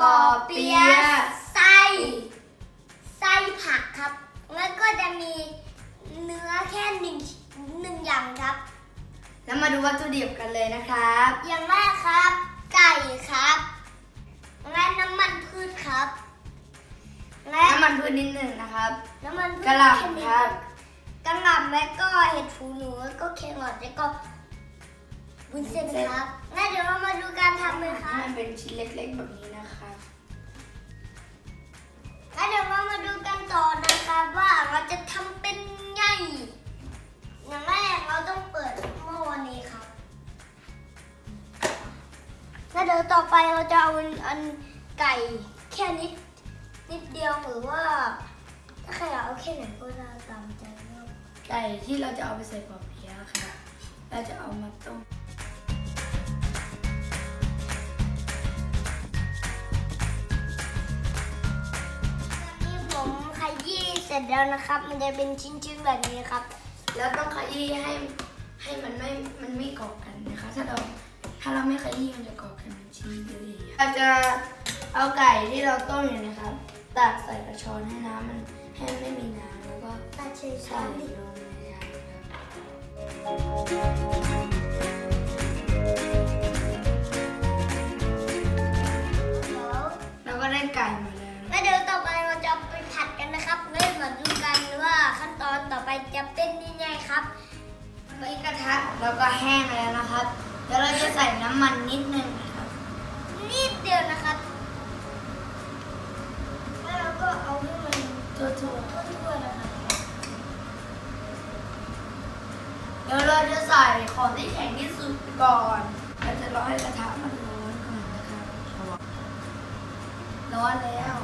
ปอเปี๊ยะไส้ไส้ผักครับ แล้วก็จะมีเนื้อแค่หนึ่งหนึ่งอย่างครับ แล้วมาดูวัตถุดิบกันเลยนะครับ อย่างแรกครับ ไก่ครับและน้ำมันพืชครับ และน้ำมันพืชนิดหนึ่งนะครับ น้ำมันพืชกะหล่ำชนิดครับกะหล่ำและก็เห็ดหูหนูแล้วก็แครอทแล้วก็ บุญเส้นครับงั้นเดี๋ยวเรามาดูการทำเลยครับให้มันเป็นชิ้นเล็กๆแบบนี้นะครับงั้นเดี๋ยวเรามาดูกันต่อนะครับว่าเราจะทำเป็นไงอย่างแรกเราต้องเปิดหม้อนี้ครับแล้วเดี๋ยวต่อไปเราจะเอาอันไก่แค่นิดนิดเดียวหรือว่าถ้าใครอยากเอาแค่ไหนก็ได้ตามใจเลือกไก่ที่เราจะเอาไปใส่ปอเปี๊ยะครับเราจะเอามาต้ม ร็จแล้วนะครับ มันจะเป็นชิ้นๆแบบนี้ครับ แล้วต้องขยี้ให้ให้มันไม่ มันไม่เกาะกันนะคะ ถ้าเราถ้าเราไม่ขยี้มันจะเกาะกันเป็นชิ้นเดียวๆเราจะเอาไก่ที่เราต้มอยู่นะครับ ตักใส่กระชอนให้น้ำมันให้มันไม่มีน้ำแล้วก็ตาเฉยใส่ๆลดิงในชามครับเดี๋ยวเราก็ได้ไก่มาแล้วนะแล้วเดี๋ยวต่อไปเราจะเอาไปผัดกันนะครับ แล้วมาดูกันว่าขั้นตอนต่อไปจะเป็นยังไงครับตอนนี้กระทะเราก็แห้งแล้วนะครับ เดี๋ยวเราจะใส่น้ำมันนิดนึงนะครับนิดเดียวนะครับแล้วเราก็เอาให้มันทั่วทั่วๆนะครับๆเดี๋ยวเราจะใส่ของที่แข็งที่สุดก่อนเราจะรอให้กระทะมันร้อนก่อนนะครับร้อนแล้ว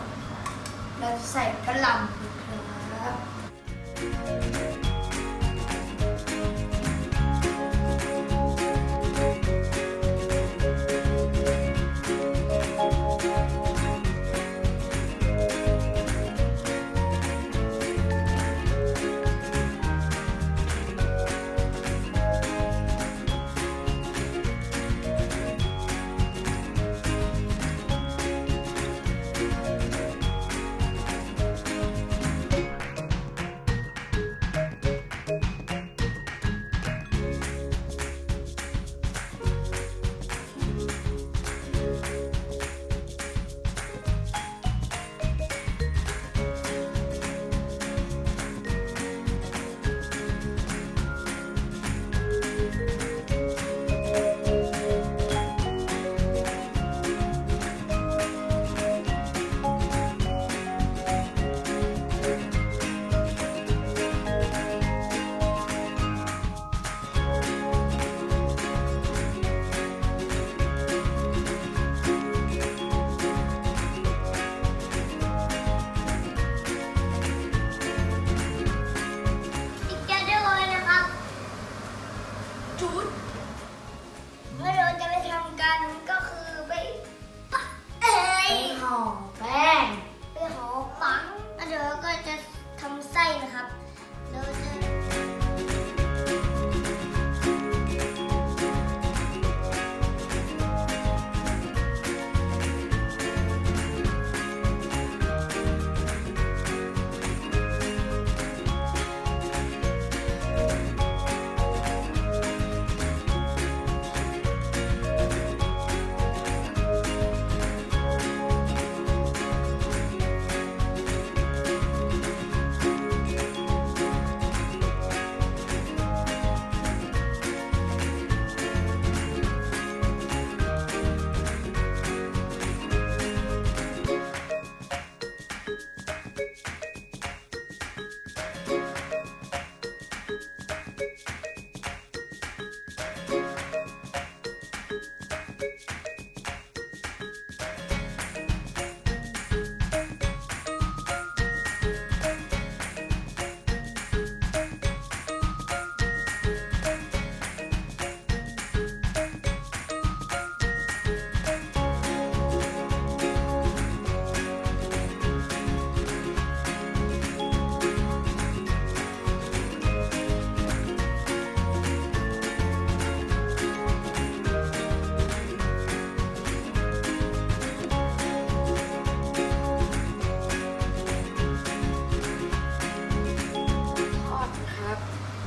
เราจะใส่กระหล่ำ Thank you.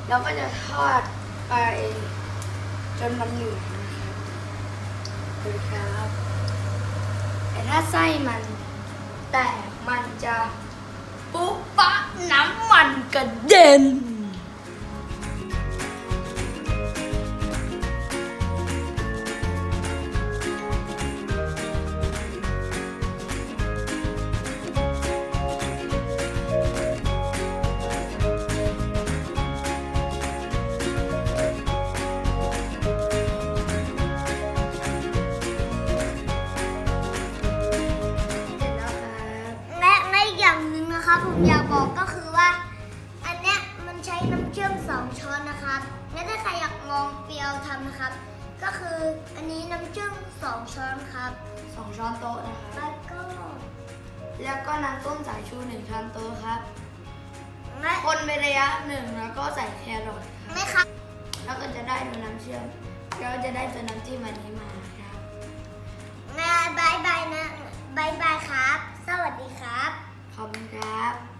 เราก็จะทอดไปจนมันเหลืองนะครับดูครับแต่ถ้าไส้มันแตกมันจะปุ๊บปะน้ำมันกระเด็น ก็คืออันนี้น้ำเชื่อมสองช้อนครับ สองช้อนโต๊ะนะครับแล้วก็แล้วก็น้ำต้มสายชูหนึ่งช้อนโต๊ะครับและคนไประยะหนึ่งแล้วก็ใส่แครอทครับไม่ครับ แล้วก็จะได้ตัวน้ำเชื่อมแล้วจะได้ตัวน้ำจิ้มอันนี้มาครับแม่บายบายนะบายบายครับ สวัสดีครับ ขอบคุณครับ